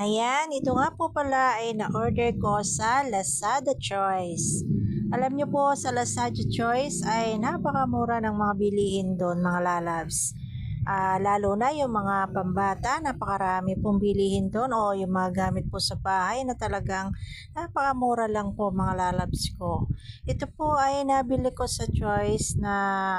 Ayan, ito nga po pala ay na-order ko sa Lazada Choice. Alam nyo po, sa Lazada Choice ay napakamura ng mga bilihin doon, mga lalabs. Ah, lalo na yung mga pambata, napakarami pong bilihin doon o yung mga gamit po sa bahay na talagang napakamura lang po mga lalabs ko. Ito po ay nabili ko sa Choice na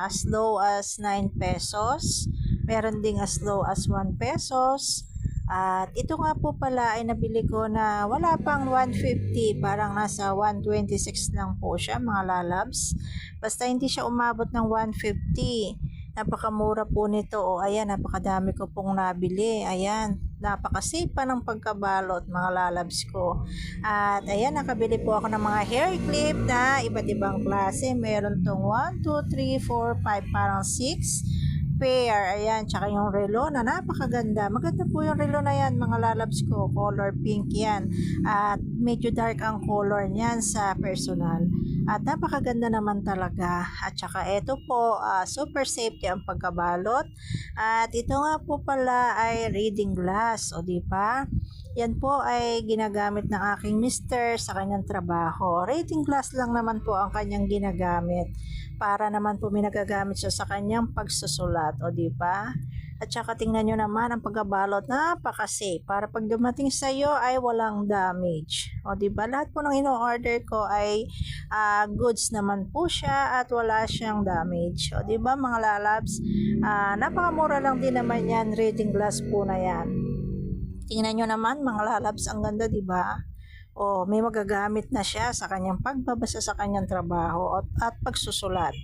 as low as 9 pesos. Meron ding as low as 1 pesos. At ito nga po pala ay nabili ko na wala pang 150, parang nasa 126 lang po siya mga lalabs. Basta hindi siya umabot ng 150. Napakamura po nito. O ayan, napakadami ko pong nabili. Ayan, napakasave pa ng pagkabalot mga lalabs ko. At ayan, nakabili po ako ng mga hair clip na iba't ibang klase. Meron tong 1, 2, 3, 4, 5, parang 6 pair. Ayan, tsaka yung relo na napakaganda. Maganda po yung relo na yan, mga lalabs ko. Color pink yan. At medyo dark ang color niyan sa personal. At napakaganda naman talaga. At tsaka ito po, ah, super safety ang pagkabalot. At ito nga po pala ay reading glass. O di ba? Yan po ay ginagamit ng aking mister sa kanyang trabaho. Reading glass lang naman po ang kanyang ginagamit para naman po may nagagamit siya sa kanyang pagsusulat. O di ba? At saka tingnan nyo naman ang pagkabalot, napaka-safe. Para pag dumating sa iyo ay walang damage. O di ba? Lahat po ng ino-order ko ay ah, goods naman po siya at wala siyang damage. O di ba mga lalabs? Ah, napakamura lang din naman yan. Reading glass po na yan. Tingnan nyo naman mga lalabs, ang ganda ba? O may magagamit na siya sa kanyang pagbabasa sa kanyang trabaho at, at pagsusulat.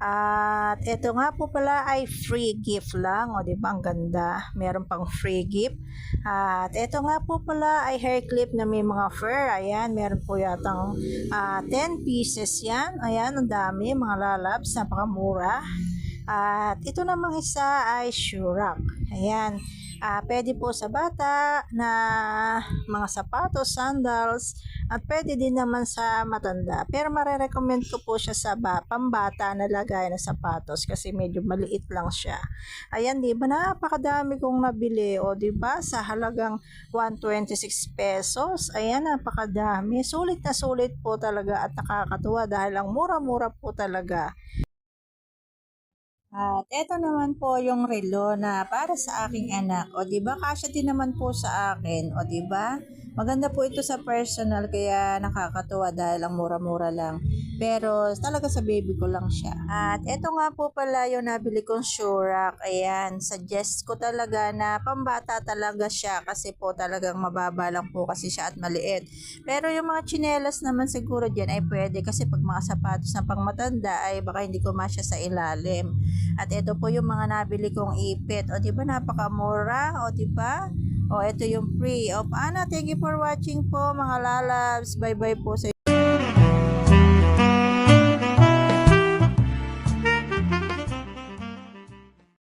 At ito nga po pala ay free gift lang. O, di ba? Ang ganda. Meron pang free gift. At ito nga po pala ay hair clip na may mga fur. Ayan, meron po yatang ah, 10 pieces yan. Ayan, ang dami. Mga lalabs. Napakamura. At ito namang isa ay Shurak. Ayan. Ah, pwede po sa bata na mga sapatos, sandals, at pwede din naman sa matanda. Pero marerecommend ko po siya sa ba, pambata na lagay na sapatos kasi medyo maliit lang siya. Ayan, di ba? Napakadami kong nabili. O, di ba? Sa halagang 126 pesos. Ayan, napakadami. Sulit na sulit po talaga at nakakatuwa dahil ang mura-mura po talaga. At eto naman po yung relo na para sa aking anak. O di ba kasya din naman po sa akin. O di ba? Maganda po ito sa personal kaya nakakatuwa dahil ang mura-mura lang. Pero talaga sa baby ko lang siya. At eto nga po pala yung nabili kong Shurak. Ayan, suggest ko talaga na pambata talaga siya kasi po talagang mababa lang po kasi siya at maliit. Pero yung mga chinelas naman siguro dyan ay pwede kasi pag mga sapatos na pang matanda ay baka hindi ko masya sa ilalim. At ito po yung mga nabili kong ipit. O, di ba napakamura? O, di ba? O, ito yung free. O, paano? Thank you for watching po, mga lalabs. Bye-bye po sa